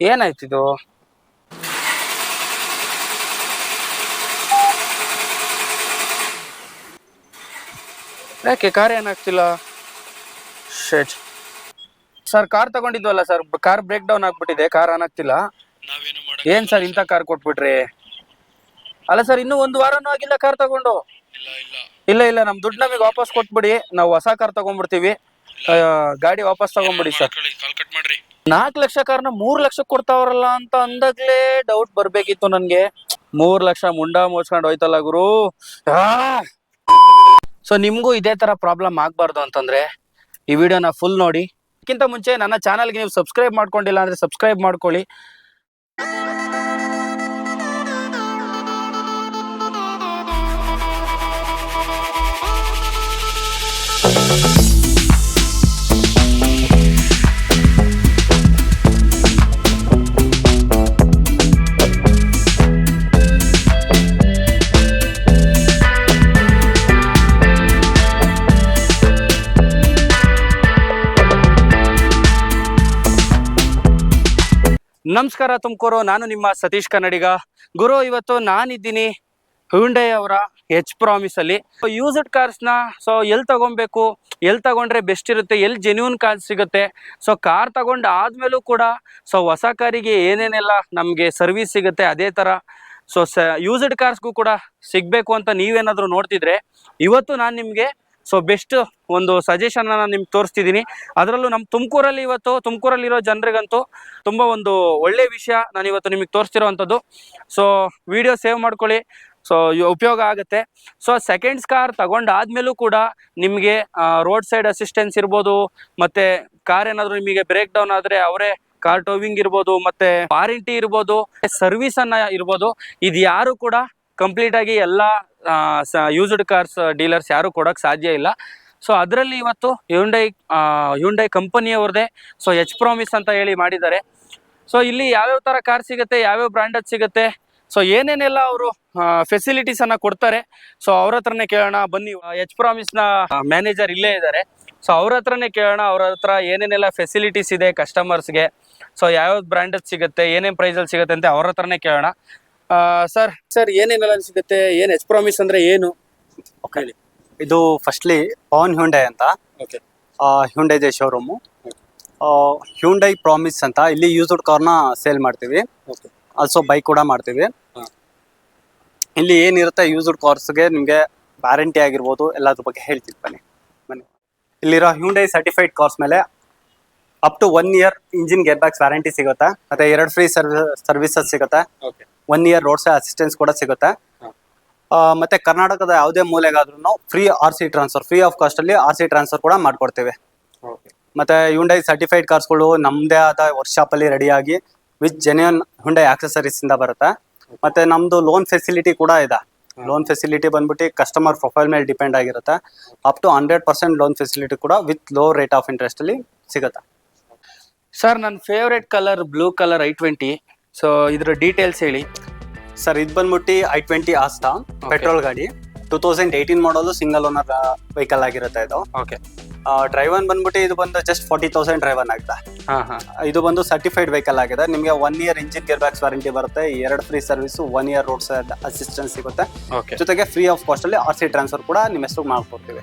ಏನಾಯ್ತಿದು ಯಾಕೆ ಕಾರ್ ಏನಾಗ್ತಿಲ್ಲ ಶೇಟ್ sir car ತಗೊಂಡಿದ್ವಲ್ಲ ಸರ್ ಕಾರ್ ಬ್ರೇಕ್ ಡೌನ್ ಆಗ್ಬಿಟ್ಟಿದೆ ಕಾರ್ ಆನ್ ಆಗ್ತಿಲ್ಲ. ನಾವೇನು ಏನ್ ಸರ್ ಇಂಥ ಕಾರ್ ಕೊಟ್ಬಿಟ್ರಿ? ಅಲ್ಲ ಸರ್ ಇನ್ನೂ ಒಂದು ವಾರನೂ ಆಗಿಲ್ಲ ಕಾರ್ ತಗೊಂಡು. ಇಲ್ಲ ಇಲ್ಲ. ನಮ್ ದುಡ್ಡು ನಮಗೆ ವಾಪಸ್ ಕೊಟ್ಬಿಡಿ ನಾವು ಹೊಸ ಕಾರ್ ತಗೊಂಡ್ಬಿಡ್ತೀವಿ. ಗಾಡಿ ವಾಪಸ್ ತಗೊಂಡ್ಬಿಡಿ ಸರ್ ಕಾಲ್ ಕಟ್ ಮಾಡ್ರಿ. ನಾಲ್ಕು ಲಕ್ಷ ಕಾರ್ನ ಮೂರ್ ಲಕ್ಷ ಕೊಡ್ತಾವ್ರಲ್ಲ ಅಂತ ಅಂದಾಗ್ಲೇ ಡೌಟ್ ಬರ್ಬೇಕಿತ್ತು ನನ್ಗೆ. ಮೂರ್ ಲಕ್ಷ ಮುಂಡ ಮುಚ್ಕೊಂಡು ಹೋಯ್ತಲ್ಲ ಗುರು. ಸೊ ನಿಮ್ಗೂ ಇದೇ ತರ ಪ್ರಾಬ್ಲಮ್ ಆಗ್ಬಾರ್ದು ಅಂತಂದ್ರೆ ಈ ವಿಡಿಯೋನ ಫುಲ್ ನೋಡಿ. ಅದಕ್ಕಿಂತ ಮುಂಚೆ ನನ್ನ ಚಾನಲ್ಗೆ ನೀವು ಸಬ್ಸ್ಕ್ರೈಬ್ ಮಾಡ್ಕೊಂಡಿಲ್ಲ ಅಂದ್ರೆ ಸಬ್ಸ್ಕ್ರೈಬ್ ಮಾಡ್ಕೊಳ್ಳಿ. ನಮಸ್ಕಾರ ತುಮಕೂರು, ನಾನು ನಿಮ್ಮ ಸತೀಶ್ ಕನ್ನಡಿಗ. ಗುರು, ಇವತ್ತು ನಾನಿದ್ದೀನಿ ಹುಂಡೈ ಅವರ ಎಚ್ ಪ್ರಾಮಿಸ್ ಅಲ್ಲಿ. ಯೂಸ್ಡ್ ಕಾರ್ಸ್ನ ಸೊ ಎಲ್ಲಿ ತಗೊಬೇಕು ಎಲ್ಲಿ ತಗೊಂಡ್ರೆ ಬೆಸ್ಟ್ ಇರುತ್ತೆ ಎಲ್ಲಿ ಜೆನ್ಯೂನ್ ಕಾರ್ ಸಿಗುತ್ತೆ. ಸೊ ಕಾರ್ ತಗೊಂಡು ಆದ್ಮೇಲೂ ಕೂಡ ಸೊ ಹೊಸ ಕಾರಿಗೆ ಏನೇನೆಲ್ಲ ನಮಗೆ ಸರ್ವಿಸ್ ಸಿಗುತ್ತೆ, ಅದೇ ತರ. ಸೊ ಸ ಯೂಸ್ಡ್ ಕಾರ್ಸ್ಗೂ ಕೂಡ ಸಿಗಬೇಕು ಅಂತ ನೀವೇನಾದ್ರೂ ನೋಡ್ತಿದ್ರೆ, ಇವತ್ತು ನಾನು ನಿಮಗೆ ಸೊ ಬೆಸ್ಟ್ ಒಂದು ಸಜೆಷನ್ ನಾನು ನಿಮ್ಗೆ ತೋರಿಸ್ತಿದ್ದೀನಿ ಅದರಲ್ಲೂ ನಮ್ಮ ತುಮಕೂರಲ್ಲಿ ಇವತ್ತು, ತುಮಕೂರಲ್ಲಿರೋ ಜನರಿಗಂತೂ ತುಂಬ ಒಂದು ಒಳ್ಳೆ ವಿಷಯ ನಾನು ಇವತ್ತು ನಿಮಗೆ ತೋರಿಸ್ತಿರೋವಂಥದ್ದು. ಸೊ ವಿಡಿಯೋ ಸೇವ್ ಮಾಡ್ಕೊಳ್ಳಿ. ಸೊ ಉಪಯೋಗ ಆಗುತ್ತೆ. ಸೊ ಸೆಕೆಂಡ್ಸ್ ಕಾರ್ ತಗೊಂಡಾದ್ಮೇಲೂ ಕೂಡ ನಿಮಗೆ ರೋಡ್ ಸೈಡ್ ಅಸಿಸ್ಟೆನ್ಸ್ ಇರ್ಬೋದು, ಮತ್ತೆ ಕಾರ್ ಏನಾದರೂ ನಿಮಗೆ ಬ್ರೇಕ್ ಡೌನ್ ಆದರೆ ಅವರೇ ಕಾರ್ ಟೋವಿಂಗ್ ಇರ್ಬೋದು, ಮತ್ತೆ ವಾರಂಟಿ ಇರ್ಬೋದು ಸರ್ವಿಸ್ ಅನ್ನ ಇರ್ಬೋದು ಇದು ಯಾರು ಕೂಡ ಕಂಪ್ಲೀಟ್ ಆಗಿ ಎಲ್ಲ ಯೂಸ್ಡ್ ಕಾರ್ಸ್ ಡೀಲರ್ಸ್ ಯಾರು ಕೊಡೋಕೆ ಸಾಧ್ಯ ಇಲ್ಲ. ಸೊ ಅದರಲ್ಲಿ ಇವತ್ತು ಯುಂಡೈ ಯುಂಡೈ ಕಂಪನಿಯವ್ರದ್ದೇ ಸೊ ಎಚ್ ಪ್ರಾಮಿಸ್ ಅಂತ ಹೇಳಿ ಮಾಡಿದ್ದಾರೆ. ಸೊ ಇಲ್ಲಿ ಯಾವ್ಯಾವ ಥರ ಕಾರ್ ಸಿಗುತ್ತೆ, ಯಾವ್ಯಾವ ಬ್ರ್ಯಾಂಡದ್ ಸಿಗುತ್ತೆ ಸೊ ಏನೇನೆಲ್ಲ ಅವರು ಫೆಸಿಲಿಟೀಸ್ ಅನ್ನ ಕೊಡ್ತಾರೆ ಸೊ ಅವ್ರ ಹತ್ರನೇ ಕೇಳೋಣ, ಬನ್ನಿ. ಎಚ್ ಪ್ರಾಮಿಸ್ನ ಮ್ಯಾನೇಜರ್ ಇಲ್ಲೇ ಇದ್ದಾರೆ. ಸೊ ಅವ್ರ ಹತ್ರನೇ ಕೇಳೋಣ, ಅವ್ರ ಹತ್ರ ಏನೇನೆಲ್ಲ ಫೆಸಿಲಿಟೀಸ್ ಇದೆ ಕಸ್ಟಮರ್ಸ್ಗೆ ಸೊ ಯಾವ್ಯಾವ ಬ್ರ್ಯಾಂಡದ್ ಸಿಗುತ್ತೆ, ಏನೇನು ಪ್ರೈಸಲ್ಲಿ ಸಿಗುತ್ತೆ ಅಂತ ಅವ್ರ ಹತ್ರನೇ ಕೇಳೋಣ. ಸರ್ ಸರ್ ಏನೇನೆಲ್ಲ ಸಿಗುತ್ತೆ? ಏನು ಎಚ್ ಪ್ರಾಮಿಸ್ ಅಂದ್ರೆ ಏನು? ಹೇಳಿ ಇದು ಫಸ್ಟ್ಲಿ ಪವನ್ ಹ್ಯುಂಡೈ ಅಂತ. ಓಕೆ ಹ್ಯುಂಡೈ ಇದೆ ಶೋರೂಮು ಹ್ಯುಂಡೈ ಪ್ರಾಮಿಸ್ ಅಂತ. ಇಲ್ಲಿ ಯೂಸ್ಡ್ ಕಾರ್ನ ಸೇಲ್ ಮಾಡ್ತೀವಿ. ಓಕೆ ಆಲ್ಸೋ ಬೈಕ್ ಕೂಡ ಮಾಡ್ತೀವಿ. ಇಲ್ಲಿ ಏನಿರುತ್ತೆ ಯೂಸ್ಡ್ ಕಾರ್ಸ್ಗೆ ನಿಮಗೆ ವ್ಯಾರಂಟಿ ಆಗಿರ್ಬೋದು ಎಲ್ಲದ್ರ ಬಗ್ಗೆ ಹೇಳ್ತೀನಿ ಬನ್ನಿ. ಬನ್ನಿ. ಇಲ್ಲಿರೋ ಹ್ಯುಂಡೈ ಸರ್ಟಿಫೈಡ್ ಕಾರ್ಸ್ ಮೇಲೆ up to one year engine gear box warranty ಸಿಗುತ್ತೆ. ಮತ್ತೆ ಎರಡು ಫ್ರೀ ಸರ್ವಿಸಸ್ ಸಿಗುತ್ತೆ. Okay one year road side assistance ಕೂಡ ಸಿಗುತ್ತೆ. ಮತ್ತೆ ಕರ್ನಾಟಕದ ಯಾವುದೇ ಮೂಲೆಗಾದ್ರೂ free R C transfer free of cost ಅಲ್ಲಿ ಆರ್ ಸಿ ಟ್ರಾನ್ಸ್ಫರ್ ಕೂಡ ಮಾಡ್ಕೊಡ್ತೇವೆ. ಮತ್ತೆ ಯುಂಡೈ ಸರ್ಟಿಫೈಡ್ ಕಾರ್ಸ್ಗಳು ನಮ್ಮದೇ ಆದ ವರ್ಕ್ಶಾಪ್ ಅಲ್ಲಿ ರೆಡಿಯಾಗಿ ವಿತ್ ಜೆನ್ಯೂನ್ ಹುಂಡೈ ಆಕ್ಸೆಸರೀಸ್ ಇಂದ ಬರುತ್ತೆ. ಮತ್ತೆ ನಮ್ದು ಲೋನ್ ಫೆಸಿಲಿಟಿ ಕೂಡ ಇದೆ. ಲೋನ್ ಫೆಸಿಲಿಟಿ ಬಂದ್ಬಿಟ್ಟು ಕಸ್ಟಮರ್ ಪ್ರೊಫೈಲ್ ಮೇಲೆ ಡಿಪೆಂಡ್ ಆಗಿರುತ್ತೆ. Up to hundred percent loan facility ಕೂಡ with low rate of interest ಅಲ್ಲಿ ಸಿಗುತ್ತೆ. ಸರ್ ನನ್ನ favourite colour blue colour I twenty so ಇದ್ರ ಡೀಟೇಲ್ಸ್ ಹೇಳಿ. ಸರ್ ಇದು ಬಂದ್ಬಿಟ್ಟು ಐ ಟ್ವೆಂಟಿ ಆಸ್ತಾ ಪೆಟ್ರೋಲ್ ಗಾಡಿ. Two thousand eighteen model single owner vehicle ಆಗಿರುತ್ತೆ ಇದು. ಓಕೆ ಡ್ರೈವರ್ ಬಂದ್ಬಿಟ್ಟು ಇದು ಬಂದು ಜಸ್ಟ್ ಫಾರ್ಟಿ ತೌಸಂಡ್ ಡ್ರೈವನ್ ಆಗಿದೆ ಇದು ಬಂದು ಸರ್ಟಿಫೈಡ್ ವೆಹಿಕಲ್ ಆಗಿದೆ. ನಿಮಗೆ one year engine gear box warranty ಬರುತ್ತೆ. ಎರಡು free service one year road side assistance ಸಿಗುತ್ತೆ. ಜೊತೆಗೆ ಫ್ರೀ ಆಫ್ ಕಾಸ್ಟ್ ಅಲ್ಲಿ ಆರ್ ಸಿ ಟ್ರಾನ್ಸ್ಫರ್ ಕೂಡ ನಿಮ್ಮ ಹೆಸರು ಮಾಡ್ಕೊಡ್ತೀವಿ.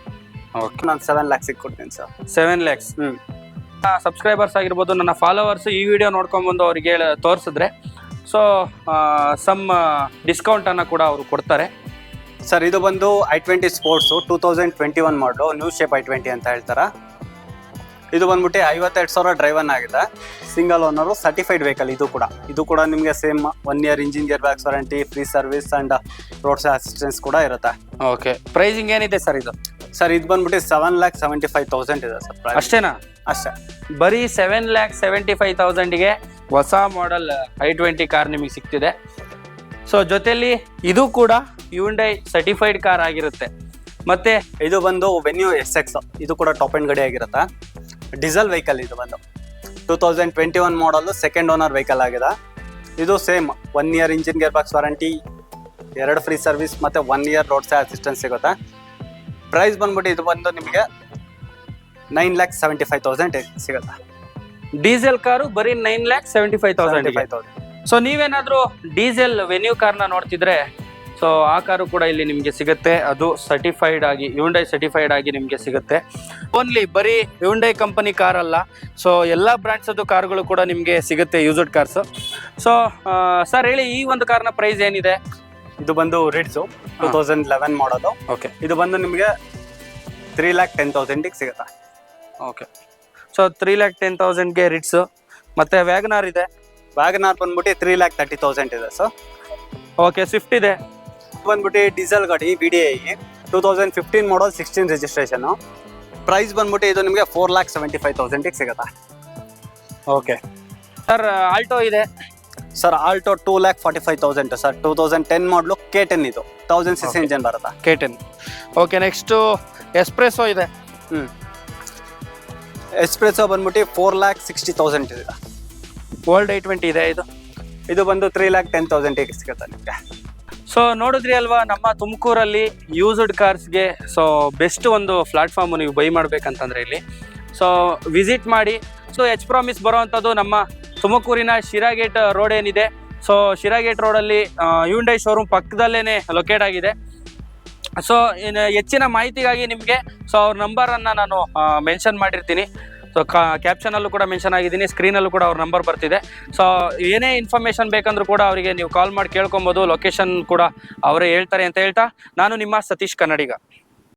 ಓಕೆ ನಾನು ಸೆವೆನ್ ಲ್ಯಾಕ್ಸ್ ಕೊಡ್ತೀನಿ ಸರ್ ಸೆವೆನ್ ಲ್ಯಾಕ್ಸ್ ಹ್ಮ್. ಸಬ್ಸ್ಕ್ರೈಬರ್ಸ್ ಆಗಿರ್ಬೋದು ನನ್ನ ಫಾಲೋವರ್ಸ್ ಈ ವಿಡಿಯೋ ನೋಡ್ಕೊಂಡ್ಬಂದು ಅವ್ರಿಗೆ ತೋರಿಸಿದ್ರೆ. ಸೊ ಸಮ್ ಡಿಸ್ಕೌಂಟನ್ನು ಕೂಡ ಅವರು ಕೊಡ್ತಾರೆ. ಸರ್ ಇದು ಬಂದು I twenty sports two thousand twenty one model new shape I twenty ಅಂತ ಹೇಳ್ತಾರೆ? ಇದು ಬಂದ್ಬಿಟ್ಟು ಐವತ್ತೆರಡು ಸಾವಿರ ಡ್ರೈವನ್ ಆಗಿದೆ. ಸಿಂಗಲ್ ಓನರು ಸರ್ಟಿಫೈಡ್ ವೆಹಿಕಲ್ ಇದು ಕೂಡ. ಇದು ಕೂಡ ನಿಮಗೆ same one year engine gear box warranty free service and road assistance ಕೂಡ ಇರುತ್ತೆ. ಓಕೆ ಪ್ರೈಸಿಂಗ್ ಏನಿದೆ ಸರ್ ಇದು? ಸರ್ ಇದು ಬಂದ್ಬಿಟ್ಟು seven lakh seventy five thousand ಇದೆ ಸರ್. ಅಷ್ಟೇನಾ? ಅಷ್ಟೇ. ಬರೀ ಸೆವೆನ್ ಲ್ಯಾಕ್ ಸೆವೆಂಟಿ ಫೈವ್ ತೌಸಂಡಿಗೆ ಹೊಸ ಮಾಡೆಲ್ ಐ ಟ್ವೆಂಟಿ ಕಾರ್ ನಿಮಗೆ ಸಿಗ್ತಿದೆ ಸೊ ಜೊತೆಯಲ್ಲಿ ಇದು ಕೂಡ ಯುಂಡೈ ಸರ್ಟಿಫೈಡ್ ಕಾರ್ ಆಗಿರುತ್ತೆ. ಮತ್ತೆ ಇದು ಬಂದು ವೆನ್ಯೂ ಎಸ್ ಎಕ್ಸ್ ಇದು ಕೂಡ ಟಾಪ್ ಎಂಡ್ ಗಡಿ ಆಗಿರುತ್ತೆ? ಡೀಸೆಲ್ ವೆಹಿಕಲ್ ಇದು ಬಂದು. Two thousand twenty one model second owner vehicle ಆಗಿದೆ. ಇದು same one year engine gear box warranty ಎರಡು ಫ್ರೀ ಸರ್ವಿಸ್ ಮತ್ತೆ one year road side assistance ಸಿಗುತ್ತೆ. ಪ್ರೈಸ್ ಬಂದ್ಬಿಟ್ಟು ಇದು ಬಂದು ನಿಮಗೆ nine lakh seventy five thousand ಸಿಗುತ್ತೆ? ಡೀಸೆಲ್ ಕಾರು ಬರೀ nine lakh seventy five thousand five thousand so ನೀವೇನಾದರೂ ಡೀಸೆಲ್ ವೆನ್ಯೂ ಕಾರ್ನ ನೋಡ್ತಿದ್ರೆ ಸೊ ಆ ಕಾರು ಕೂಡ ಇಲ್ಲಿ ನಿಮಗೆ ಸಿಗುತ್ತೆ. ಅದು ಸರ್ಟಿಫೈಡ್ ಆಗಿ ಯುಂಡೈ ಸರ್ಟಿಫೈಡ್ ಆಗಿ ನಿಮಗೆ ಸಿಗುತ್ತೆ. ಓನ್ಲಿ ಬರೀ ಯುಂಡೈ ಕಂಪನಿ ಕಾರ್ ಅಲ್ಲ. ಸೊ ಎಲ್ಲ ಬ್ರ್ಯಾಂಡ್ಸದ್ದು ಕಾರ್ಗಳು ಕೂಡ ನಿಮಗೆ ಸಿಗುತ್ತೆ ಯೂಸ್ಡ್ ಕಾರ್ಸ್ ಸೊ ಸರ್ ಹೇಳಿ ಈ ಒಂದು ಕಾರ್ನ ಪ್ರೈಸ್ ಏನಿದೆ? ಇದು ಬಂದು ರಿಡ್ಸು ಟೂ ತೌಸಂಡ್ ಲೆವೆನ್ ಮಾಡೋದು ಓಕೆ ಇದು ಬಂದು ನಿಮಗೆ ತ್ರೀ ಲ್ಯಾಕ್ ಟೆನ್ ತೌಸಂಡಿಗೆ ಸಿಗುತ್ತೆ? Okay so three lakh ten ತೌಸಂಡ್ಗೆ Ritz ಮತ್ತು ವ್ಯಾಗನಾರ್ ಇದೆ. ವ್ಯಾಗನಾರ್ ಬಂದ್ಬಿಟ್ಟು ತ್ರೀ ಲ್ಯಾಕ್ ತರ್ಟಿ ತೌಸಂಡ್ ಇದೆ ಸೊ ಓಕೆ ಸ್ವಿಫ್ಟ್ ಇದೆ. ಬಂದ್ಬಿಟ್ಟು ಡೀಸೆಲ್ ಗಾಡಿ B D I two thousand fifteen model sixteen registration price ಬಂದ್ಬಿಟ್ಟು ಇದು ನಿಮಗೆ ಫೋರ್ ಲ್ಯಾಕ್ ಸೆವೆಂಟಿ ಫೈವ್ ತೌಸಂಡಿಗೆ ಸಿಗುತ್ತೆ. ಓಕೆ ಸರ್ ಆಲ್ಟೋ ಇದೆ. Sir Alto two lakh forty five thousand sir two thousand ten model K ten ಇದು thousand six. Engine ಬರುತ್ತೆ? K ten okay next S-Presso ಇದೆ. ಹ್ಞೂ ಎಕ್ಸ್ಪ್ರೆಸೋ ಬಂದ್ಬಿಟ್ಟು ಫೋರ್ ಲ್ಯಾಕ್ ಸಿಕ್ಸ್ಟಿ ತೌಸಂಡ್ ಇದೆ. Old I twenty ಇದೆ ಇದು. ಇದು ಬಂದು ತ್ರೀ ಲ್ಯಾಕ್ ಟೆನ್ ತೌಸಂಡಿಗೆ ಸಿಗುತ್ತೆ ನಿಮಗೆ. ಸೊ ನೋಡಿದ್ರಿ ಅಲ್ವಾ, ನಮ್ಮ ತುಮಕೂರಲ್ಲಿ ಯೂಸ್ಡ್ ಕಾರ್ಸ್ಗೆ ಸೊ ಬೆಸ್ಟ್ ಒಂದು ಪ್ಲಾಟ್ಫಾರ್ಮ್ ನೀವು ಬೈ ಮಾಡಬೇಕಂತಂದ್ರೆ ಇಲ್ಲಿ. ಸೊ ವಿಸಿಟ್ ಮಾಡಿ. ಸೊ ಎಚ್ ಪ್ರಾಮಿಸ್ ಬರುವಂಥದ್ದು ನಮ್ಮ ತುಮಕೂರಿನ ಶಿರಾಗೇಟ್ ರೋಡ್ ಏನಿದೆ. ಸೊ ಶಿರಾಗೇಟ್ ರೋಡಲ್ಲಿ ಯುಂಡೈ ಶೋರೂಮ್ ಪಕ್ಕದಲ್ಲೇ ಲೊಕೇಟ್ ಆಗಿದೆ. ಸೊ ಇನ್ನು ಹೆಚ್ಚಿನ ಮಾಹಿತಿಗಾಗಿ ನಿಮಗೆ ಸೊ ಅವ್ರ ನಂಬರನ್ನು ನಾನು ಮೆನ್ಷನ್ ಮಾಡಿರ್ತೀನಿ. ಸೊ ಕ್ಯಾಪ್ಷನಲ್ಲೂ ಕೂಡ ಮೆನ್ಷನ್ ಆಗಿದ್ದೀನಿ ಸ್ಕ್ರೀನಲ್ಲೂ ಕೂಡ ಅವ್ರ ನಂಬರ್ ಬರ್ತಿದೆ. ಸೊ ಏನೇ ಇನ್ಫಾರ್ಮೇಷನ್ ಬೇಕಂದ್ರೂ ಕೂಡ ಅವರಿಗೆ ನೀವು ಕಾಲ್ ಮಾಡಿ ಕೇಳ್ಕೊಬೋದು ಲೊಕೇಶನ್ ಕೂಡ ಅವರೇ ಹೇಳ್ತಾರೆ ಅಂತ ಹೇಳ್ತಾ, ನಾನು ನಿಮ್ಮ ಸತೀಶ್ ಕನ್ನಡಿಗ.